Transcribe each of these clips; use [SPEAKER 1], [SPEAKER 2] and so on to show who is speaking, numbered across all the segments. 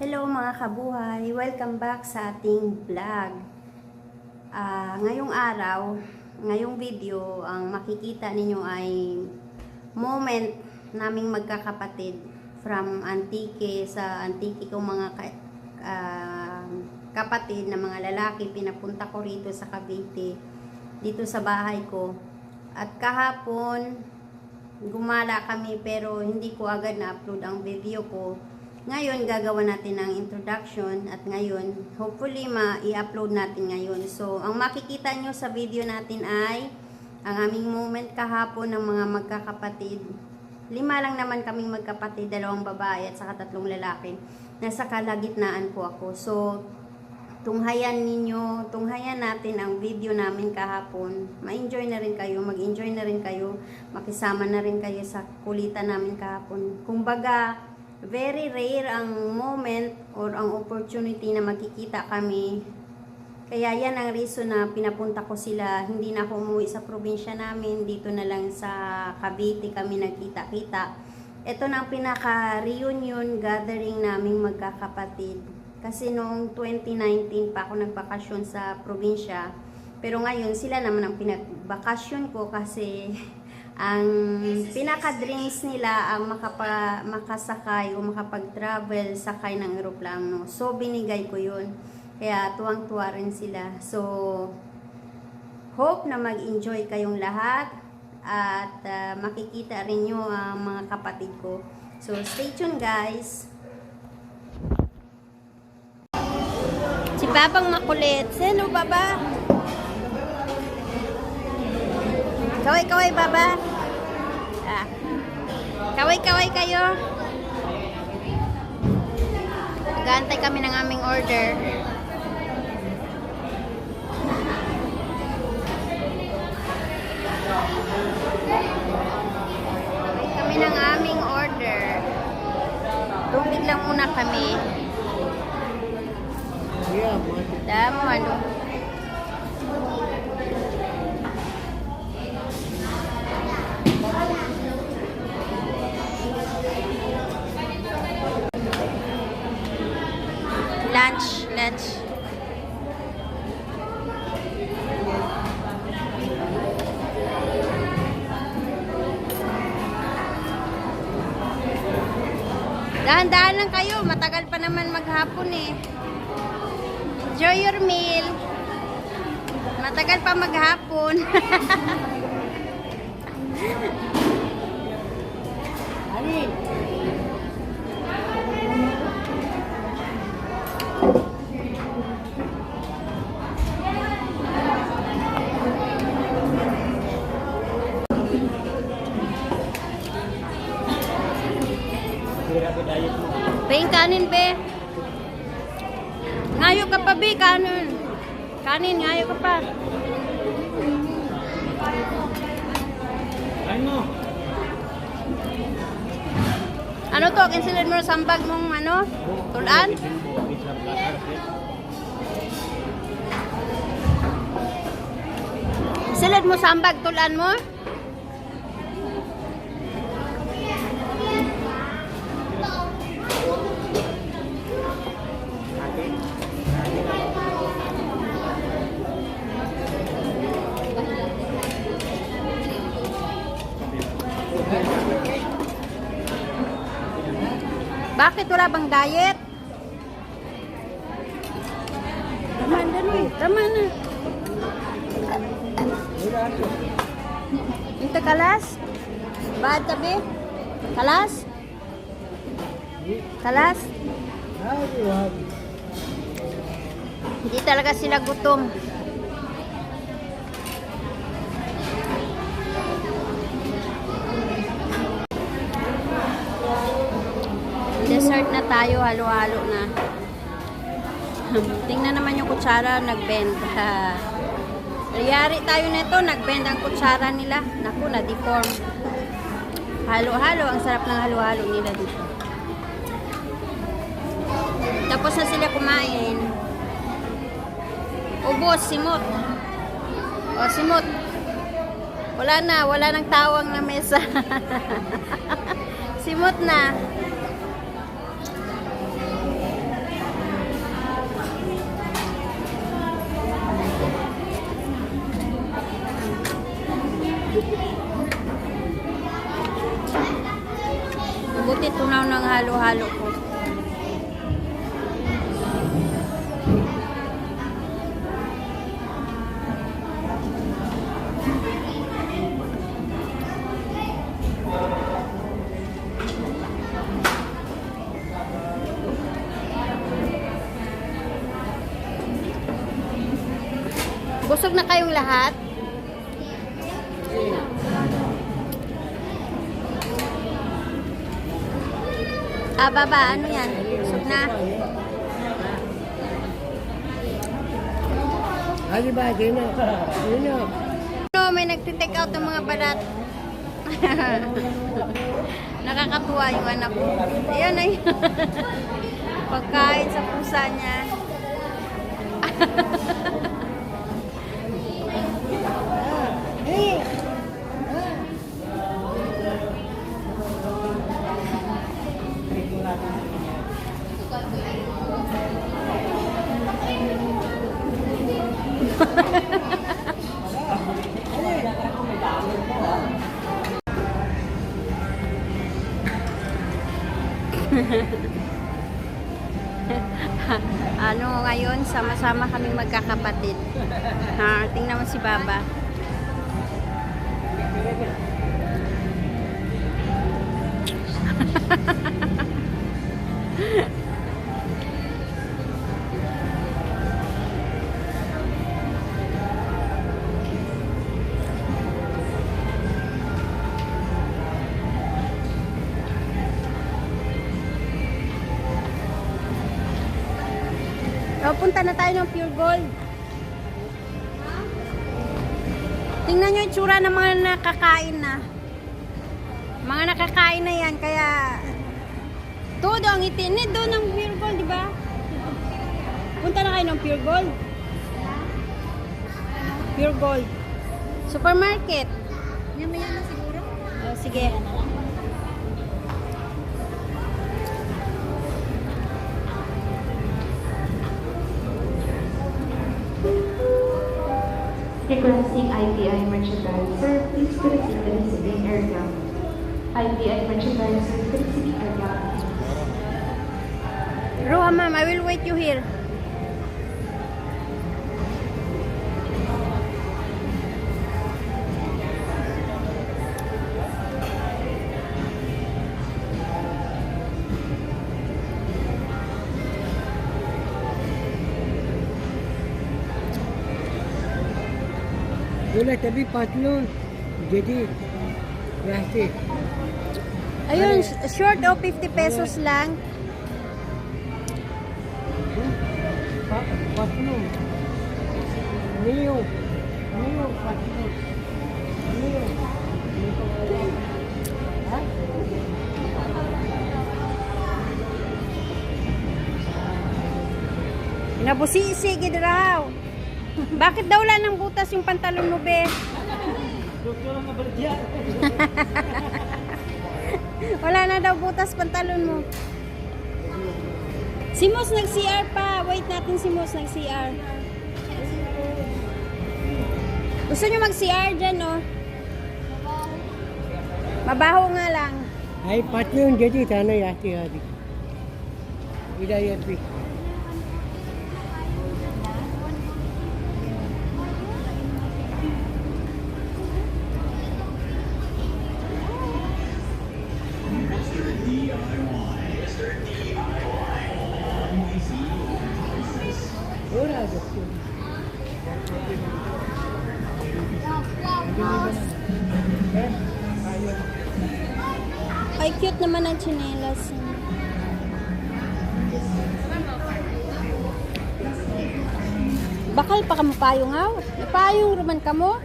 [SPEAKER 1] Hello mga kabuhay! Welcome back sa ating vlog. Ah, ngayong araw, ngayong video, ang makikita ninyo ay moment naming magkakapatid from Antique sa Antique kong mga ka- ah, kapatid na mga lalaki. Pinapunta ko rito sa Cavite, dito sa bahay ko. At kahapon, gumala kami pero hindi ko agad na-upload ang video ko. Ngayon, gagawa natin ang introduction at ngayon, hopefully, ma-i-upload natin ngayon. So, ang makikita nyo sa video natin ay ang aming moment kahapon ng mga magkakapatid. Lima lang naman kaming magkapatid, dalawang babae at saka tatlong lalaki. Nasa kalagitnaan po ako. So, tunghayan ninyo, tunghayan natin ang video namin kahapon. Ma-enjoy na rin kayo, mag-enjoy na rin kayo, makisama na rin kayo sa kulitan namin kahapon. Kumbaga, very rare ang moment or ang opportunity na magkikita kami. Kaya yan ang reason na pinapunta ko sila. Hindi na ako umuwi sa probinsya namin. Dito na lang sa Cavite kami nagkita-kita. Ito na ang pinaka-reunion gathering naming magkakapatid. Kasi noong 2019 pa ako nagbakasyon sa probinsya. Pero ngayon sila naman ang pinagbakasyon ko kasi ang pinaka-dreams nila ang makapa, makasakay o makapag-travel sakay ng eroplano. So, binigay ko yun. Kaya tuwang-tuwa rin sila. So, hope na mag-enjoy kayong lahat at ah, makikita rin nyo ang mga kapatid ko. So, stay tuned guys! Si Babang makulit. Hello, Baba! Kaway-kaway, Baba! Ah. Kaway-kaway kayo! Nag-aantay kami ng aming order. Kaway kami ng aming order. Tubig lang muna kami. Damo ano. Lunch. Dahan-dahan lang kayo, matagal pa naman maghapon eh. Enjoy your meal. Matagal pa maghapon. Be, kanin be. Ngayo ka pa be, kanin. Kanin, ngayo ka pa.
[SPEAKER 2] Ano?
[SPEAKER 1] Ano to, kinsilid mo sa sambag mong ano? Tulan? Silid mo sambag tulan mo? Bakit wala bang diet? Tama na no, tama na. Ito kalas? Baad tabi? Kalas? Kalas? Hindi talaga sila gutom. Dessert na tayo, halo-halo na. Tingnan naman yung kutsara, nag-bend. Tayo nito, nag-bend ang kutsara nila. Naku, na-deform. Halo-halo, ang sarap ng halo-halo nila dito. Tapos na sila kumain. Ubos, simot. O, simot. Wala na, wala nang tawang na mesa. simot na. Busog na kayong lahat? Ah, baba, ano yan? Busog na?
[SPEAKER 2] Hadi ba, Dino? Dino.
[SPEAKER 1] No, may nagtitake out ng mga balat. Nakakatuwa yung anak ko. Ayan ay. Pagkain sa pusa niya. O, punta na tayo ng Pure Gold. Tingnan nyo yung tsura ng mga nakakain na. Mga nakakain na yan, kaya... Todo ang itinid doon ng Pure Gold, di ba? Punta na kayo ng Pure Gold. Pure Gold. Supermarket.
[SPEAKER 3] Yan yan na siguro.
[SPEAKER 1] O, sige.
[SPEAKER 4] Requesting IPI merchandiser, please proceed to the receiving area. IPI merchandiser, to the receiving area.
[SPEAKER 1] Roha, ma'am, I will wait you here.
[SPEAKER 2] Dula tabi patlon. Jadi. Plastic.
[SPEAKER 1] Ayun, short o 50 pesos lang.
[SPEAKER 2] Pa patlon. Neo. Neo patlon. Neo. Ha?
[SPEAKER 1] Nabusisi, gid raw. Bakit daw wala ng butas yung pantalon mo, be? wala na daw butas pantalon mo. Si Mos nag-CR pa. Wait natin si Mos nag-CR. Gusto nyo mag-CR dyan, no? Mabaho nga lang.
[SPEAKER 2] Ay patlon jadi tanah yati hadi. Ida yapi.
[SPEAKER 1] Cute naman ang chinelas. Bakal pa kamo payong aw. Payong ruman kamo.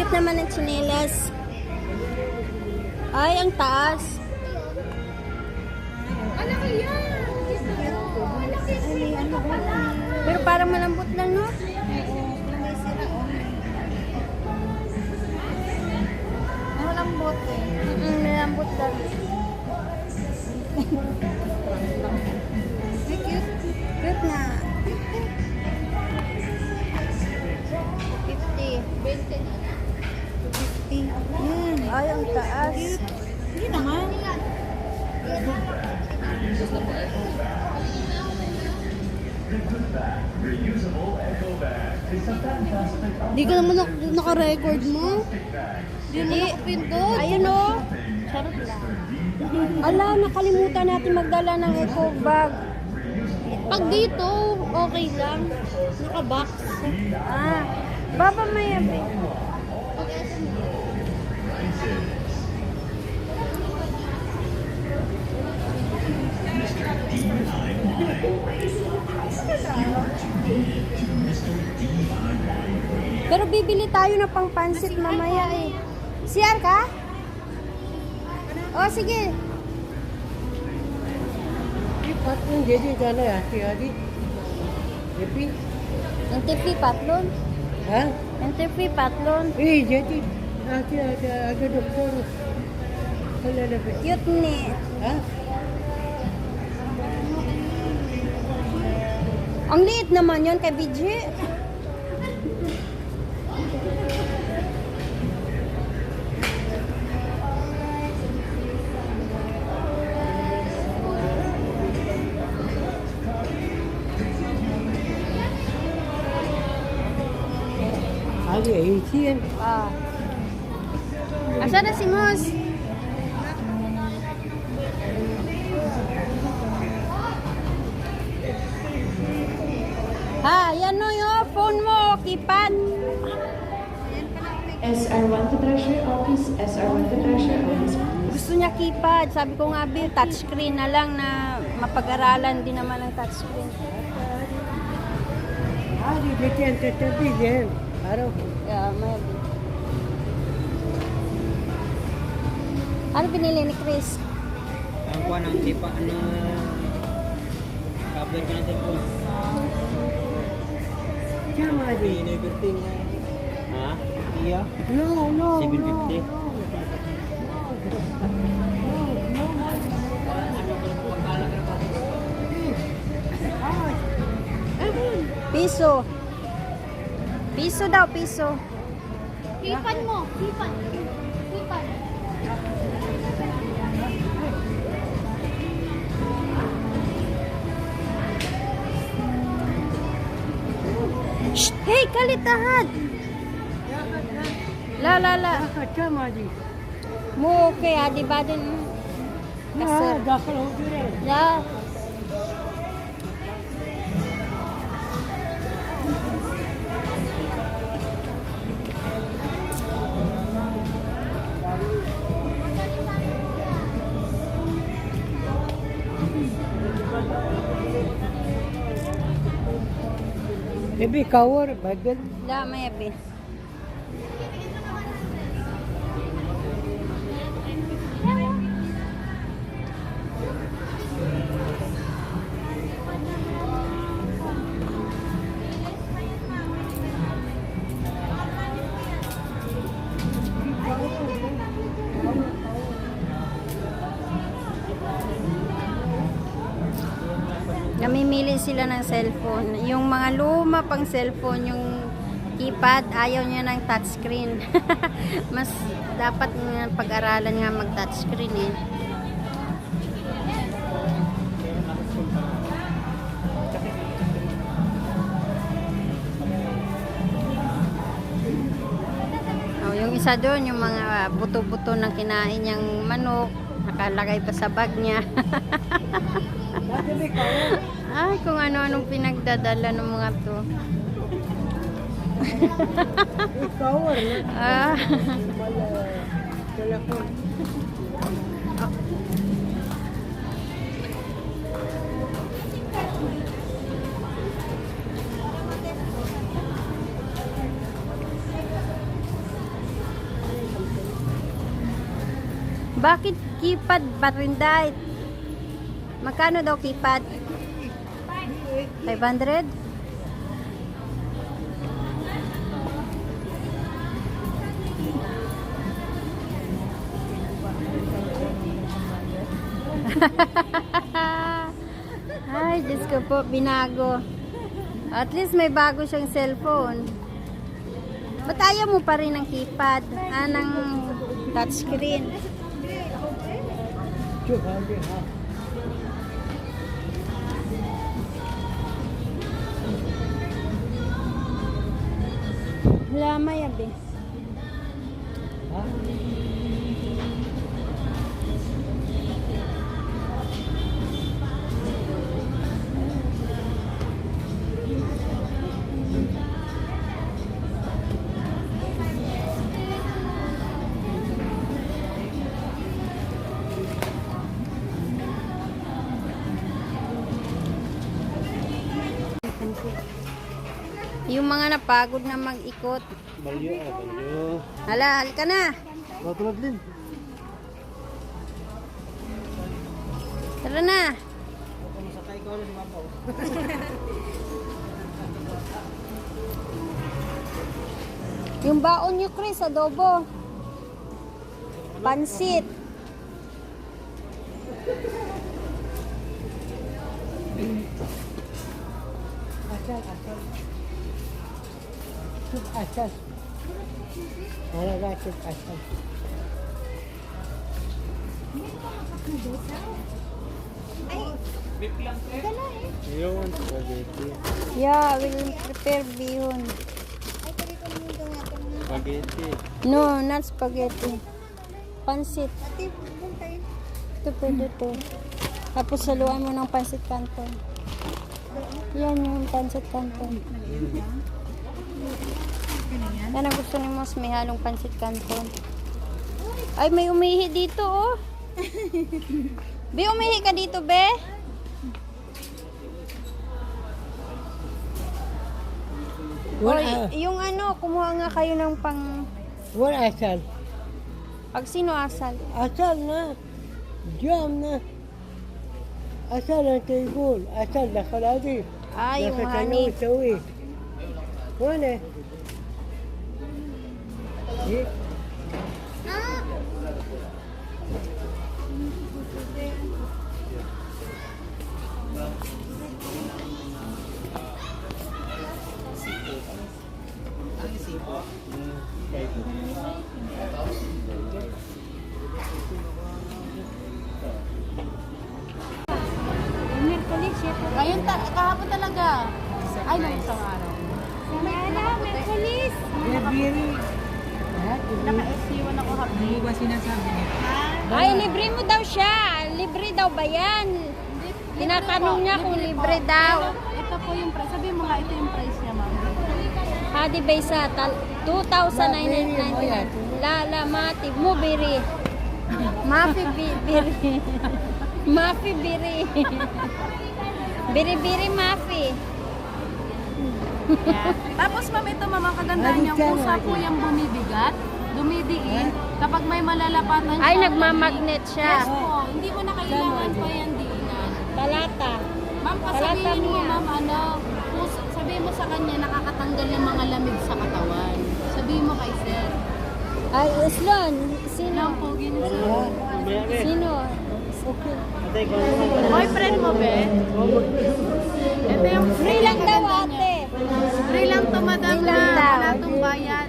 [SPEAKER 1] Cute naman ang chinelas. Ay, ang taas.
[SPEAKER 3] Malaki yan! Malaki siya.
[SPEAKER 1] Pero parang malambot lang, no?
[SPEAKER 3] Cute.
[SPEAKER 1] Cute na. 50.
[SPEAKER 3] 20 na lang.
[SPEAKER 1] ang taas.
[SPEAKER 3] Hindi naman.
[SPEAKER 5] Di ka naman nak- naka-record mo.
[SPEAKER 1] Di mo nakapindot. Ayun o. Charot lang. Ala, nakalimutan natin magdala ng eco bag.
[SPEAKER 5] Pag dito, okay lang. Naka-box.
[SPEAKER 1] Ah, baba may abi. Pero bibili tayo ng pangpansit mamaya eh. CR ka? Oh, sige.
[SPEAKER 2] Ipat yung jadi sana ya, si Adi. Tapi,
[SPEAKER 1] Yung tipi patlon.
[SPEAKER 2] ha?
[SPEAKER 1] Yung tipi patlon.
[SPEAKER 2] Eh, jadi nanti ada ada dokter. Kalau ada
[SPEAKER 1] Cute ni.
[SPEAKER 2] ha?
[SPEAKER 1] Ang liit naman yon kay BJ. Gusto niya keypad. Sabi ko nga, Bill, touchscreen na lang na mapag-aralan din naman ang touchscreen.
[SPEAKER 2] Ada jadi yang tetapi dia. Baru.
[SPEAKER 1] Yeah, maybe. Ano pinili ni Chris?
[SPEAKER 6] Ang kuha ng tipa, ano, cover ka natin po.
[SPEAKER 2] Cuma
[SPEAKER 6] Hindi
[SPEAKER 2] Adi.
[SPEAKER 6] na everything. Ha? Iya?
[SPEAKER 2] No, no.
[SPEAKER 6] 750.
[SPEAKER 1] Piso. Piso daw, piso.
[SPEAKER 5] Hipan mo. Hipan. Hipan.
[SPEAKER 1] Shh! Hey, kalitahan! La, la, la.
[SPEAKER 2] Adi.
[SPEAKER 1] Mo okay, ah, di ba din?
[SPEAKER 2] Ya,
[SPEAKER 1] Kasar.
[SPEAKER 2] kalau dia.
[SPEAKER 1] La.
[SPEAKER 2] Tapi cover bagal.
[SPEAKER 1] La, may abi. Cellphone. Yung mga luma pang cellphone, yung keypad, ayaw niya ng touchscreen. Mas dapat nga pag-aralan nga mag-touchscreen eh. Oh, yung isa doon, yung mga buto-buto ng kinain niyang manok, nakalagay pa sa bag niya. Ay, kung ano-anong pinagdadala ng mga to.
[SPEAKER 2] Cover.
[SPEAKER 1] Ah,
[SPEAKER 2] Malah telepon.
[SPEAKER 1] bakit keypad pa rin dahil? Magkano daw keypad? 500? Ay, Diyos ko po, binago. At least may bago siyang cellphone. Ba't ayaw mo pa rin ng keypad? Ah, ng Touchscreen.
[SPEAKER 2] Chuk, habi, ha.
[SPEAKER 1] Wala mayabi.
[SPEAKER 2] Ha?
[SPEAKER 1] Napagod na mag-ikot.
[SPEAKER 6] Balyo ah, balyo.
[SPEAKER 1] Hala, halika na.
[SPEAKER 6] Matulad din.
[SPEAKER 1] Tara na.
[SPEAKER 6] Masakay ko ulit Mapaw.
[SPEAKER 1] Yung baon nyo, Chris, adobo. Pansit.
[SPEAKER 2] Wala ka, chuk, asal.
[SPEAKER 6] Yun, spaghetti.
[SPEAKER 1] Yeah, we'll prepare bihon.
[SPEAKER 6] Spaghetti.
[SPEAKER 1] No, not spaghetti. Pansit. Ito pwede to. Tapos saluan mo ng pansit canton. Yan yung pansit canton. Yan ang gusto ni Mos, may halong pansit canton. Ay, may umihi dito, oh. Be, umihi ka dito, be.
[SPEAKER 2] Wala,
[SPEAKER 1] Oy, yung ano, kumuha nga kayo ng pang...
[SPEAKER 2] wala asal.
[SPEAKER 1] Pag sino asal?
[SPEAKER 2] Asal na. Jam na. Asal ang table. Asal na kaladi.
[SPEAKER 1] Ah, yung
[SPEAKER 2] Nasa
[SPEAKER 1] honey.
[SPEAKER 2] kanaw, sawi. Wala. Eh,
[SPEAKER 3] Ayun, ta- kahapon talaga. Ay, nung isang araw.
[SPEAKER 2] Bibiri. Ha?
[SPEAKER 3] Naka-SC1 ako hapon. Hindi ba sinasabi niya?
[SPEAKER 1] Ay, libre mo daw siya. Libre daw ba yan? Tinatanong niya kung libre daw.
[SPEAKER 3] Ito po yung price. Sabi mo nga, ito yung price niya, ma'am.
[SPEAKER 1] Hadi tal- 2,999. Lala, mati, mo biri. Mafi bi- biri. Mafi biri. Biri-biri mafi.
[SPEAKER 3] Tapos, ma'am, ito, ma'am, ang kagandahan niya,
[SPEAKER 2] ka,
[SPEAKER 3] kusa po yung bumibigat, dumidiin, kapag may malalapatan
[SPEAKER 1] Ay,
[SPEAKER 3] siya,
[SPEAKER 1] nagmamagnet
[SPEAKER 3] Yes
[SPEAKER 1] siya.
[SPEAKER 3] po, hindi mo na kailangan pa yan diinan.
[SPEAKER 1] Talata.
[SPEAKER 3] Ma'am, pasabihin mo, ma'am, ano, sabihin mo sa kanya, nakakatanggal ng mga lamig sa katawan. Sabihin mo kay sir.
[SPEAKER 1] Ay, Uslon. Sino?
[SPEAKER 3] Ilang po.
[SPEAKER 6] Mamaya be.
[SPEAKER 1] Sino?
[SPEAKER 6] Naman.
[SPEAKER 3] Boyfriend mo, be? Ito yung
[SPEAKER 1] Free lang daw.
[SPEAKER 3] Free lang to, madam, na wala tong bayad.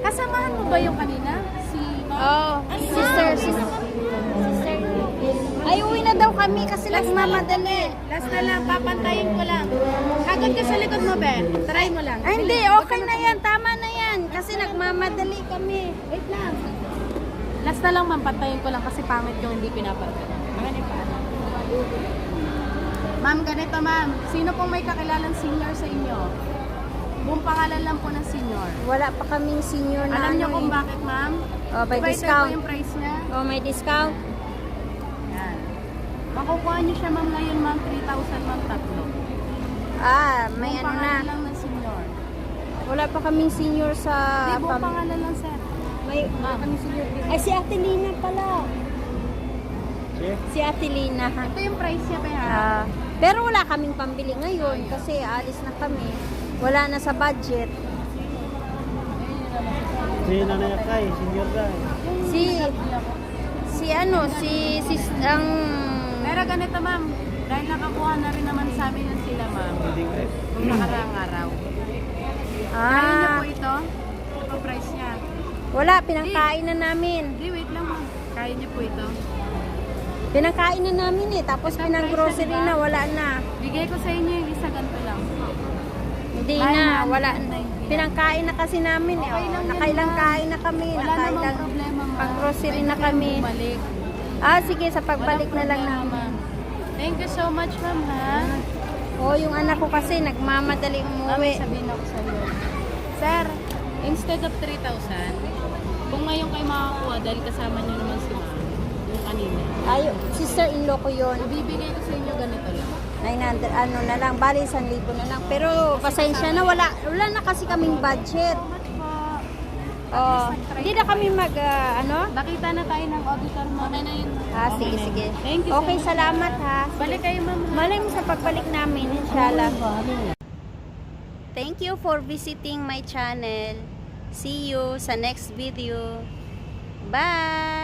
[SPEAKER 3] Kasamahan mo ba yung kanina? Si
[SPEAKER 1] Oh, sister, sister. Sister. Ay, uwi na daw kami kasi nagmamadali.
[SPEAKER 3] Last na lang, papantayin ko lang. Agad ka sa likod mo, be. Try mo lang.
[SPEAKER 1] Ay, hindi. Okay na yan. Tama na yan. Kasi nagmamadali kami.
[SPEAKER 3] Wait lang. Last na lang, ma'am, pantayin ko lang kasi pangit yung hindi pinaparga. Akin yung paano. Ma'am, ganito, ma'am. Sino pong may kakilalang senior sa inyo? Buong pangalan lang po ng senior.
[SPEAKER 1] Wala pa kaming senior na
[SPEAKER 3] Alam niyo
[SPEAKER 1] ano
[SPEAKER 3] kung
[SPEAKER 1] eh.
[SPEAKER 3] bakit, ma'am?
[SPEAKER 1] Oh, may
[SPEAKER 3] Diba ito
[SPEAKER 1] discount.
[SPEAKER 3] po yung price niya?
[SPEAKER 1] Oh, may discount.
[SPEAKER 3] Yan. Makukuha niyo siya, ma'am, ngayon, ma'am, 3,000, ma'am, tatlo.
[SPEAKER 1] Ah, may
[SPEAKER 3] Buong
[SPEAKER 1] ano na.
[SPEAKER 3] pangalan lang ng senior.
[SPEAKER 1] Wala pa kaming senior sa...
[SPEAKER 3] Hindi, buong
[SPEAKER 1] pam-
[SPEAKER 3] pangalan lang, sir.
[SPEAKER 1] may,
[SPEAKER 3] Ma'am. Kami senior
[SPEAKER 1] ay, si Ate Lina pala. Si Ate Lina.
[SPEAKER 3] Ito yung price niya, kaya.
[SPEAKER 1] Ah, pero wala kaming pambili ngayon kasi alis na kami. Wala na sa budget.
[SPEAKER 6] Si Nanay Akay, senior na.
[SPEAKER 1] Si si ano, si si ang
[SPEAKER 3] Pero ganito, ma'am. Dahil nakakuha na rin naman sa amin yun sila, ma'am. Kung nakaraang araw. Kaya niyo
[SPEAKER 1] ah
[SPEAKER 3] po ito. Ito price niya.
[SPEAKER 1] Wala, pinangkain na namin.
[SPEAKER 3] Hindi, wait lang ma'am. Kaya niyo po ito.
[SPEAKER 1] Pinangkain na namin eh. Tapos pinang-grocery na, wala na.
[SPEAKER 3] Bigay ko sa inyo yung isa ganito lang.
[SPEAKER 1] Hindi
[SPEAKER 3] Ay,
[SPEAKER 1] na,
[SPEAKER 3] ma'am,
[SPEAKER 1] wala.
[SPEAKER 3] na, na.
[SPEAKER 1] Pinangkain na kasi namin eh.
[SPEAKER 3] Okay
[SPEAKER 1] Oh,
[SPEAKER 3] lang yan,
[SPEAKER 1] nakailang
[SPEAKER 3] ma'am.
[SPEAKER 1] kain na kami.
[SPEAKER 3] Wala namang
[SPEAKER 1] nakailang
[SPEAKER 3] problema ma'am.
[SPEAKER 1] pang-grocery
[SPEAKER 3] Pwede
[SPEAKER 1] na
[SPEAKER 3] kayong
[SPEAKER 1] kami.
[SPEAKER 3] Bumalik.
[SPEAKER 1] Ah, sige, sa pagbalik na lang namin.
[SPEAKER 3] Thank you so much ma'am ha.
[SPEAKER 1] Oh, yung anak ko kasi nagmamadali
[SPEAKER 3] Ma'am,
[SPEAKER 1] umuwi.
[SPEAKER 3] sabihin ako sa iyo. Sir, instead of 3,000, kung ngayon kayo makakuha dahil kasama niyo naman si kanina.
[SPEAKER 1] Ay, sister-in-law ko yun.
[SPEAKER 3] Ibibigay ko sa inyo ganito lang.
[SPEAKER 1] 900, ano na lang, bali 1,000 na lang. Pero pasensya na, wala, wala na kasi kaming budget. Oh, hindi na kami mag, ah, ano?
[SPEAKER 3] Nakita na tayo ng auditor mo. Okay na yun.
[SPEAKER 1] Ah, sige,
[SPEAKER 3] na
[SPEAKER 1] sige.
[SPEAKER 3] Thank you
[SPEAKER 1] Okay,
[SPEAKER 3] much.
[SPEAKER 1] salamat ha.
[SPEAKER 3] Balik kayo ma'am. ha?
[SPEAKER 1] Malay mo sa pagbalik namin, inshallah. Thank you for visiting my channel. See you sa next video. Bye!